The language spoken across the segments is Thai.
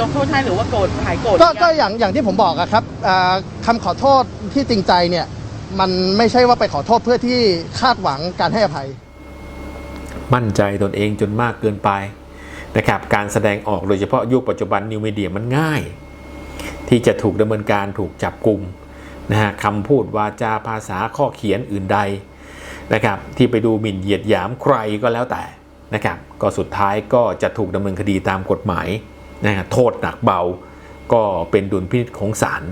ยกโทษให้หรือว่าโกรธหายโกรธก็หรือยังก็อย่างอย่างที่ผมบอกอะครับอ่าคำขอโทษที่จริงใจเนี่ย มันไม่ใช่ว่าไปขอโทษเพื่อที่คาดหวังการให้อภัย มั่นใจตนเองจนมากเกินไปนะครับการแสดงออกโดยเฉพาะยุคปัจจุบันนิวมีเดียมันง่าย ที่จะถูกดำเนินการถูกจับกลุ่มนะฮะคำพูดวาจาภาษาข้อเขียนอื่นใดนะครับที่ไปดูหมิ่นเหยียดหยามใครก็แล้วแต่นะครับก็สุดท้ายก็จะถูกดำเนินคดีตามกฎหมาย นะโทษหนักเบาก็เป็นดุลพินิจของศาล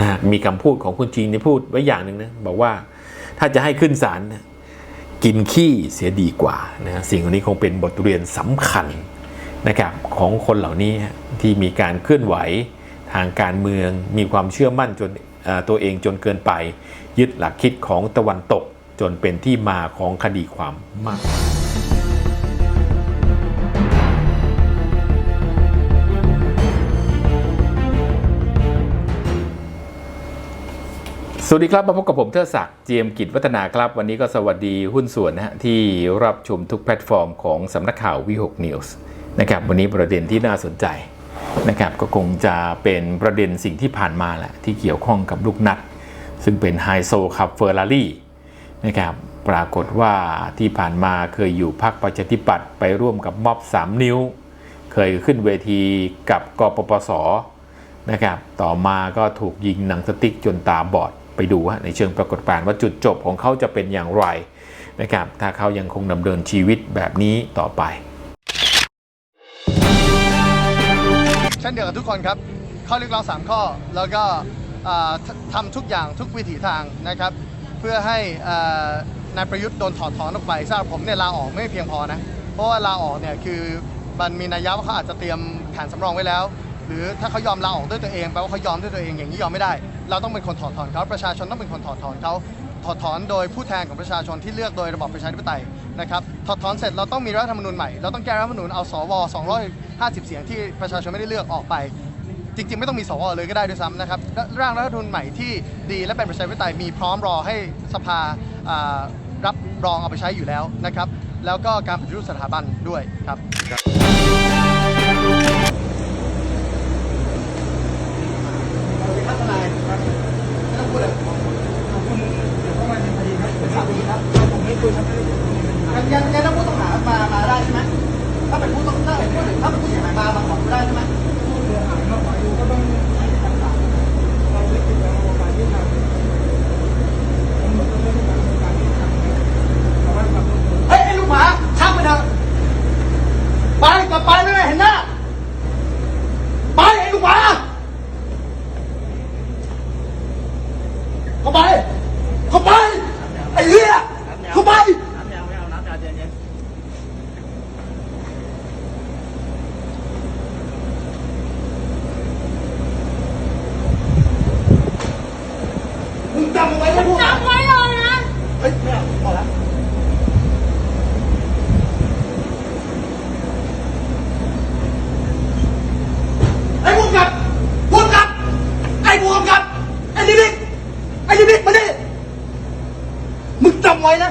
นะฮะมีคำพูดของคุณจีนที่พูดไว้อย่างหนึ่งนะบอกว่าถ้าจะให้ขึ้นศาลกินขี้เสียดีกว่านะสิ่งเหล่านี้คงเป็นบทเรียนสำคัญนะครับของคนเหล่านี้ที่มีการเคลื่อนไหวทางการเมือง มีความเชื่อมั่นจนตัวเองจนเกินไป ยึดหลักคิดของตะวันตกจนเป็นที่มาของคดีความมาก สวัสดีครับมาพบกับผมเทิดศักดิ์เจียมกิจวัฒนาครับ วันนี้ก็สวัสดีหุ้นส่วนนะฮะที่รับชมทุกแพลตฟอร์มของสำนักข่าววิหกนิวส์นะครับวันนี้ประเด็นที่น่าสนใจนะครับก็คงจะเป็นประเด็นสิ่งที่ผ่านมาแหละที่เกี่ยวข้องกับลูกนัด ซึ่งเป็นไฮโซขับเฟอร์รารี่นะครับปรากฏว่าที่ผ่านมาเคยอยู่พรรคประชาธิปัตย์ไปร่วมกับม็อบ 3 นิ้ว เคยขึ้นเวทีกับกปปสนะครับต่อมาก็ถูกยิงหนังสติ๊กจนตาบอด ไปดูฮะในเชิงปรากฏการณ์ว่าจุดจบของเขาจะเป็นอย่างไรนะครับถ้าเขายังคงดำเนินชีวิตแบบนี้ต่อไป เช่นเดียวกับทุกคนครับ ข้อเรียกร้อง 3 ข้อ แล้วก็อ่าททำทุกอย่างทุกวิถีทางนะครับ เพื่อให้อ่านายประยุทธ์โดนถอดถอนออกไปสำหรับผมเนี่ยลาออกไม่เพียงพอนะ เพราะว่าลาออกเนี่ยคือมันมีนัยยะว่าเขาอาจจะเตรียมแผนสำรองไว้แล้ว หรือถ้าเขายอมลาออกด้วยตัวเองแปลว่าเขายอมด้วยตัวเองอย่างนี้ยอมไม่ได้ เราต้องเป็นคนถอดถอนเขาประชาชนต้องเป็นคนถอดถอนเขาถอดถอนโดยผู้แทนของประชาชนที่เลือกโดยระบอบประชาธิปไตยนะครับถอดถอนเสร็จเราต้องมีรัฐธรรมนูญใหม่เราต้องแก้รัฐธรรมนูญเอาสว250 เสียงที่ประชาชนไม่ได้เลือกออกไป จริง ๆ ไม่ต้องมีสวเลยก็ได้ด้วยซ้ำนะครับร่างรัฐธรรมนูญใหม่ที่ดีและเป็นประชาธิปไตยมีพร้อมรอให้สภารับรองเอาไปใช้อยู่แล้วนะครับแล้วก็การปฏิรูปสถาบันด้วยครับ ยังยังยังต้องผู้ต้องหามามาได้ใช่ไหมถ้าเป็นผู้ต้องถ้าเป็นผู้ถ้าเป็นผู้เสียหายมามาขอไม่ได้ใช่ไหมผู้เสียหายมาขออยู่ก็ต้องให้คำสั่งเราไม่ติดแล้วการที่ทำตำรวจก็ไม่ได้ทำการที่ทำชาวบ้านบางคนเฮ้ยไอ้ลูกหมาข้ามไปเถอะไปกลับไปไม่ได้เห็นหน้าไปไอ้ลูกหมา เข้าไป เข้าไป ไอ้เหี้ย เข้าไป มึงจำเอาไว้นะพวก จำไว้เลยนะ เฮ้ยไม่เอาพอแล้วไอ้พวกกับพวกกับ ไอ้พวกกับ ไอ้ดิบิกไอ้ดิบิกมาดิมึงจำไว้นะ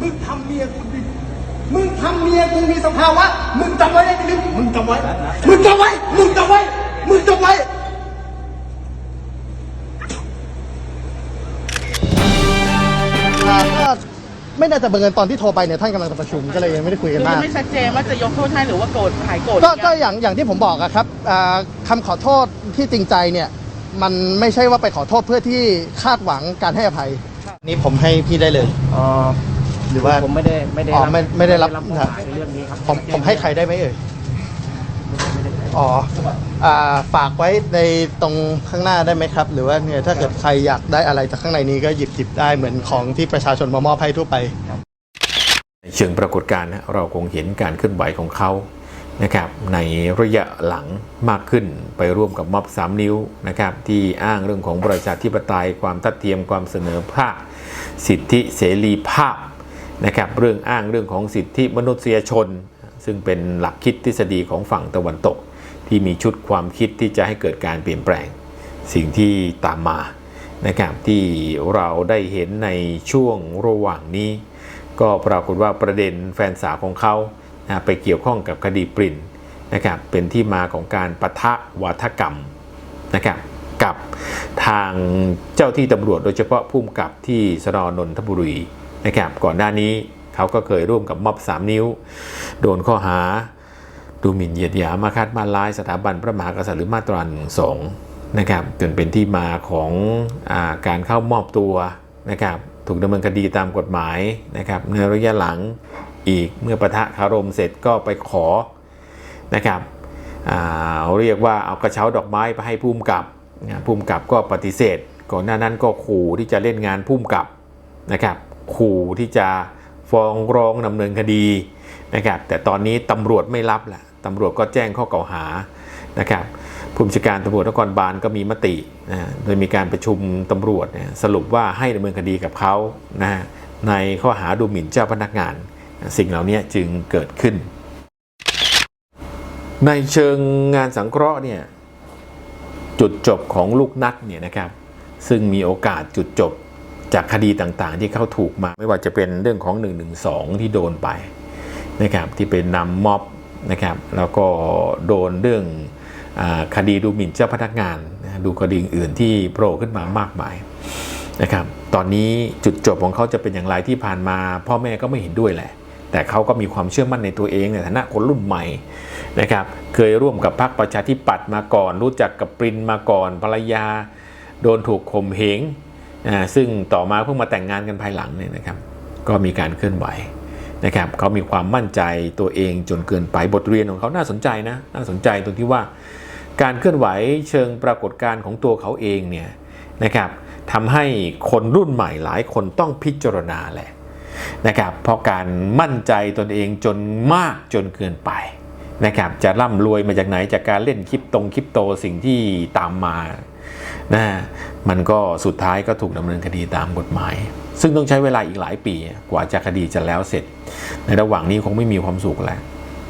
มึงทำ เมียกูดิมึงทำเมียกูมีสภาวะ มึงจำไว้นะดิบิกมึงจำไว้ มึงจำไว้ มึงจำไว้ มึงจำไว้ก็ไม่น่าจะบังเอิญตอนที่โทรไปเนี่ยท่านกำลังจะประชุมก็เลยยังไม่ได้คุยกันคือมายักงไม่ชัดเจนว่าจะยกโทษให้หรือว่าโกรธหายโกรธหก็รือยังก็อย่างอย่างที่ผมบอกอะครับอ่าคำขอโทษที่จริงใจเนี่ย มันไม่ใช่ว่าไปขอโทษเพื่อที่คาดหวังการให้อภัย นี่ผมให้พี่ได้เลยอ๋อ หรือว่าผมไม่ได้ไม่ได้อ๋อไม่ไม่ได้รับมอบหมายในเรื่องนี้ครับผมผมให้ใครได้ไหมเอ่ยไม่ได้ไม่ได้อ๋ออ่าฝากไว้ในตรงข้างหน้าได้ไหมครับ หรือว่าเนี่ยถ้าเกิดใครอยากได้อะไรจากข้างในนี้ก็หยิบหยิบได้เหมือนของที่ประชาชนมามอบให้ทั่วไปในเชิงปรากฏการณ์นะเราคงเห็นการเคลื่อนไหวของเขานะครับในระยะหลังมากขึ้นไปร่วมกับม็อบ3นิ้วนะครับที่อ้างเรื่องของประชาธิปไตยความทัดเทียมความเสนอภาคสิทธิเสรีภาพ นะครับเรื่องอ้างเรื่องของสิทธิมนุษยชน ซึ่งเป็นหลักคิดทฤษฎีของฝั่งตะวันตก ที่มีชุดความคิดที่จะให้เกิดการเปลี่ยนแปลง สิ่งที่ตามมานะครับที่เราได้เห็นในช่วงระหว่างนี้ ก็ปรากฏว่าประเด็นแฟนสาวของเขานะไปเกี่ยวข้องกับคดีปรินนะครับเป็นที่มาของการประทะวาทกรรมนะครับกับทางเจ้าที่ตำรวจโดยเฉพาะผู้กำกับที่สนนนทบุรี นะครับก่อนหน้านี้เขาก็เคยร่วมกับม็อบ 3 นิ้ว โดนข้อหา ดูหมิ่นเหยียดหยามมาคาดมาลายสถาบันพระมหากษัตริย์หรือมาตราหนึ่งสองนะครับจนเป็นที่มาของอาการเข้ามอบตัวนะครับถูกดำเนินคดีตามกฎหมายนะครับในระยะหลังอีกเมื่อประทะคารมเสร็จก็ไปขอนะครับเรียกว่าเอากระเช้าดอกไม้ไปให้ภูมิกับนะภูมิกับก็ปฏิเสธ ก่อนหน้านั้นก็ขู่ที่จะเล่นงานภูมิกับนะครับ ขู่ที่จะฟ้องร้องดำเนินคดีนะครับแต่ตอนนี้ตำรวจไม่รับแหละตำรวจก็แจ้งข้อกล่าวหานะครับผู้บัญชาการตำรวจนครบาลก็มีมตินะโดยมีการประชุมตำรวจเนี่ยสรุปว่าให้ดำเนินคดีกับเขานะในข้อหาดูหมิ่นเจ้าพนักงาน สิ่งเหล่านี้จึงเกิดขึ้น ในเชิงงานสังเคราะห์เนี่ยจุดจบของลูกนัดเนี่ยนะครับซึ่งมีโอกาสจุดจบ จากคดีต่างๆ ที่เขาถูกมา ไม่ว่าจะเป็นเรื่องของ 112 ที่โดนไปนะครับที่เป็นนำม็อบนะครับแล้วก็โดนเรื่องอคดีดูหมิ่นเจ้าพนักงาน ดูคดีอื่นที่โผล่ขึ้นมามากมายนะครับตอนนี้จุดจบของเขาจะเป็นอย่างไรที่ผ่านมา พ่อแม่ก็ไม่เห็นด้วยแหละ แต่เขาก็มีความเชื่อมั่นในตัวเองในฐานะคนรุ่นใหม่นะครับเคยร่วมกับพรรคประชาธิปัตย์มาก่อน รู้จักกับปรินมาก่อนภรรยา โดนถูกข่มเหง ซึ่งต่อมาเพิ่งมาแต่งงานกันภายหลังเนี่ยนะครับ ก็มีการเคลื่อนไหวนะครับเขามีความมั่นใจตัวเองจนเกินไปบทเรียนของเขาน่าสนใจนะน่าสนใจตรงที่ว่า การเคลื่อนไหวเชิงปรากฏการณ์ของตัวเขาเองเนี่ยนะครับทำให้คนรุ่นใหม่หลายคนต้องพิจารณาแหละนะครับเพราะการมั่นใจตนเองจนมากจนเกินไปนะครับจะร่ำรวยมาจากไหนจากการเล่นคลิปตรงคลิปโตสิ่งที่ตามมา นะมันก็สุดท้ายก็ถูกดำเนินคดีตามกฎหมาย ซึ่งต้องใช้เวลาอีกหลายปี กว่าจะคดีจะแล้วเสร็จ ในระหว่างนี้คงไม่มีความสุขแล้ว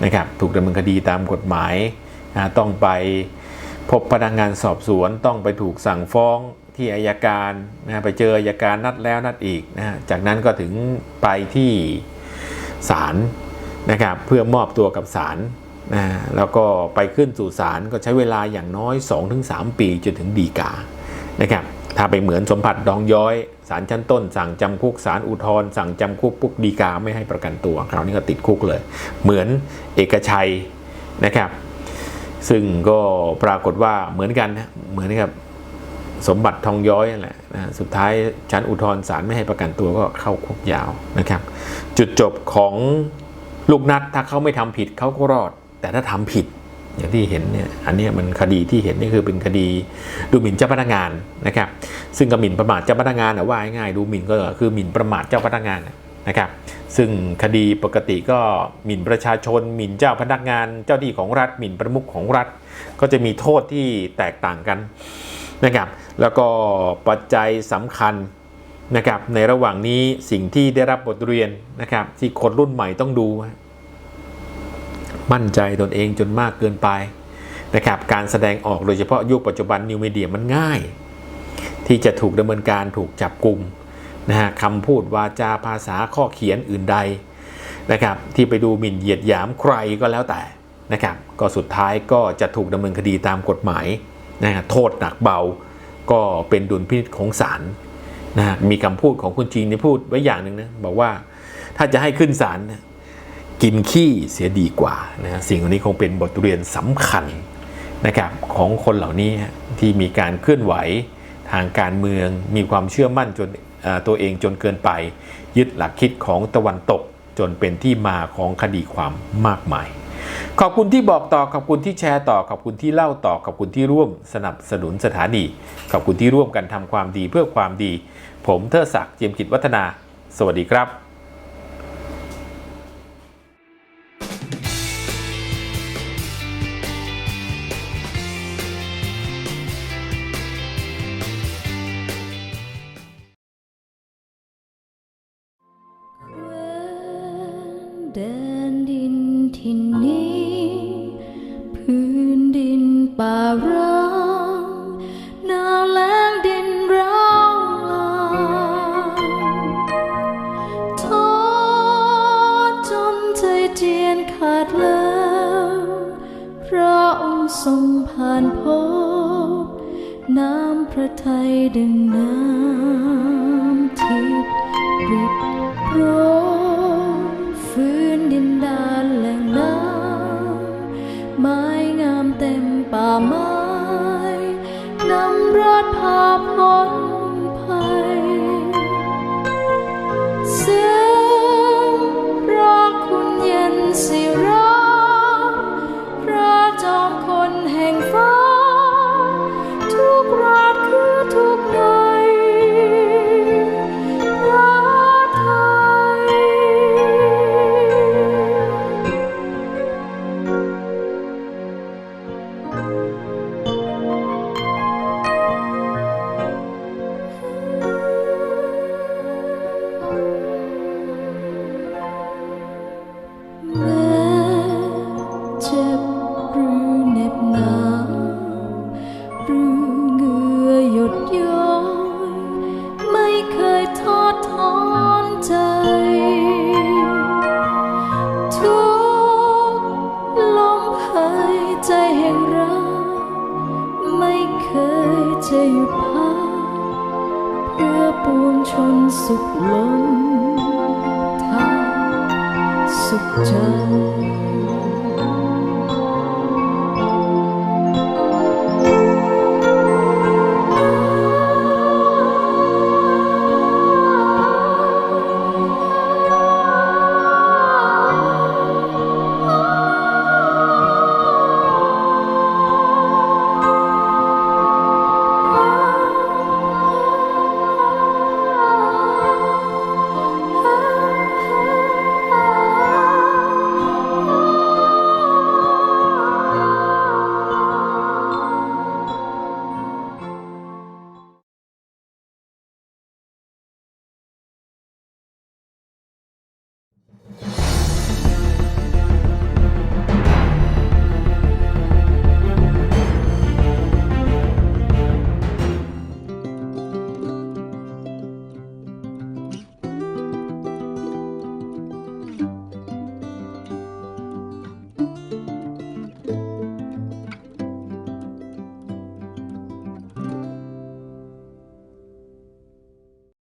นะครับถูกดำเนินคดีตามกฎหมายนะต้องไปพบพนักงานสอบสวนต้องไปถูกสั่งฟ้องที่อายการนะไปเจออายการนัดแล้วนัดอีกนะจากนั้นก็ถึงไปที่ศาลนะครับเพื่อมอบตัวกับศาล นะแล้วก็ไปขึ้นสู่ศาลก็ใช้เวลาอย่างน้อย 2-3 ปีจนถึงดีกานะครับถ้าไปเหมือนสมผัสดองย้อยศาลชั้นต้น สั่งจำคุกศาลอุทธรสั่งจำคุกปุ๊บดีกาไม่ให้ประกันตัวคราวนี้ก็ติดคุกเลย เหมือนเอกชัยนะครับ ซึ่งก็ปรากฏว่าเหมือนกันนะเหมือนกับสมบัติทองย้อยนั่นแหละนะสุดท้ายชั้นอุทธรศาลไม่ให้ประกันตัวก็เข้าคุกยาวนะครับ จุดจบของลูกนัดถ้าเขาไม่ทำผิดเขาก็รอด แต่ถ้าทำผิดอย่างที่เห็นเนี่ยอันนี้มันคดีที่เห็นนี่คือเป็นคดีดูหมิ่นเจ้าพนักงานนะครับ ซึ่งก็หมิ่นประมาทเจ้าพนักงานนะว่าง่ายดูหมิ่นก็คือหมิ่นประมาทเจ้าพนักงานนะครับ ซึ่งคดีปกติก็หมิ่นประชาชน หมิ่นเจ้าพนักงาน เจ้าที่ของรัฐ หมิ่นประมุขของรัฐ ก็จะมีโทษที่แตกต่างกันนะครับ แล้วก็ปัจจัยสำคัญนะครับในระหว่างนี้สิ่งที่ได้รับบทเรียนนะครับที่คนรุ่นใหม่ต้องดู มั่นใจตนเองจนมากเกินไปนะครับการแสดงออกโดยเฉพาะยุคปัจจุบันนิวมีเดียมันง่าย ที่จะถูกดำเนินการถูกจับกลุ่มนะฮะคำพูดวาจาภาษาข้อเขียนอื่นใดนะครับที่ไปดูหมิ่นเหยียดหยามใครก็แล้วแต่นะครับก็สุดท้ายก็จะถูกดำเนินคดีตามกฎหมายนะฮะโทษหนักเบาก็เป็นดุลพินิจของศาลนะฮะมีคำพูดของคุณจีนที่พูดไว้อย่างหนึ่งนะบอกว่าถ้าจะให้ขึ้นศาลนะ กินขี้เสียดีกว่านะสิ่งเหล่านี้คงเป็นบทเรียนสำคัญนะครับของคนเหล่านี้ที่มีการเคลื่อนไหวทางการเมือง มีความเชื่อมั่นจนตัวเองจนเกินไป ยึดหลักคิดของตะวันตกจนเป็นที่มาของคดีความมากมาย ขอบคุณที่บอกต่อ ขอบคุณที่แชร์ต่อ ขอบคุณที่เล่าต่อ ขอบคุณที่ร่วมสนับสนุนสถานี ขอบคุณที่ร่วมกันทำความดีเพื่อความดี ผมเทอศักดิ์เจียมกิจวัฒนา สวัสดีครับ แดนดินที่นี้ พื้นดินป่าร้างหนาวแล้งดินร้างลางท้อจนใจเจียนขาดแล้วพบน้ำพระทัยดังน้ำทิพย์ริบโร ไม้นำรอดภาพมน เหงื่อหยดย้อย ไม่เคยทอดถอนใจ ทุกลมหายใจแห่งรักไม่เคยจะหยุดพักเพื่อปวงชนสุขล้นทางสุขใจ